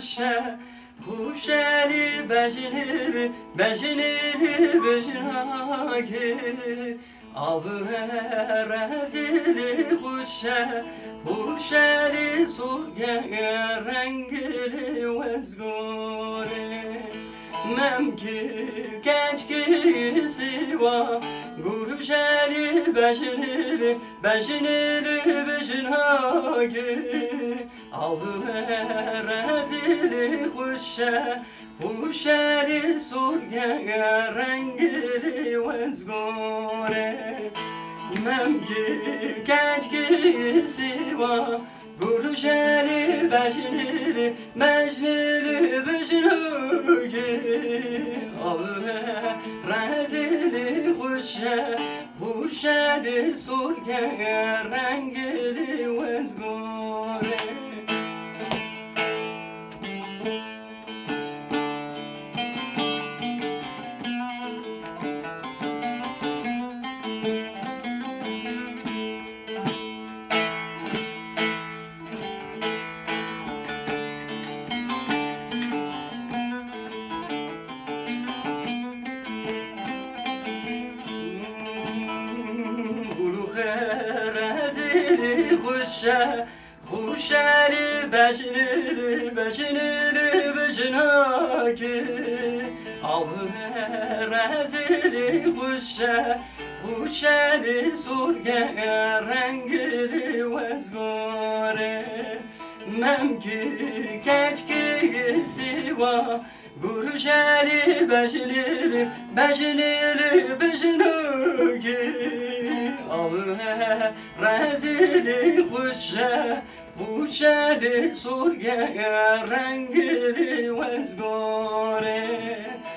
خوشه خوشلی بجنیلی بجنیلی بجناگی آب رزیلی خوشه خوشلی سوگه رنگلی وزگوری ممکی genç kisi var Guruşeli beşinili beşinili beşin haki Avı rezili huşe Huşeli surge rengili vezgore Memki genç kisi var Guruşeli beşinili beşinili beşin haki Avı rezili huşe Huşeli surge rengili vezgore rezili huşe Huşeli beşinili beşinili beşinaki Avı rezili huşe Huşeli surge rengili vezgore Memki keçki siva Guruşeli beşinili beşinili beşinaki rezili huşe Huşeli surge rengili vezgore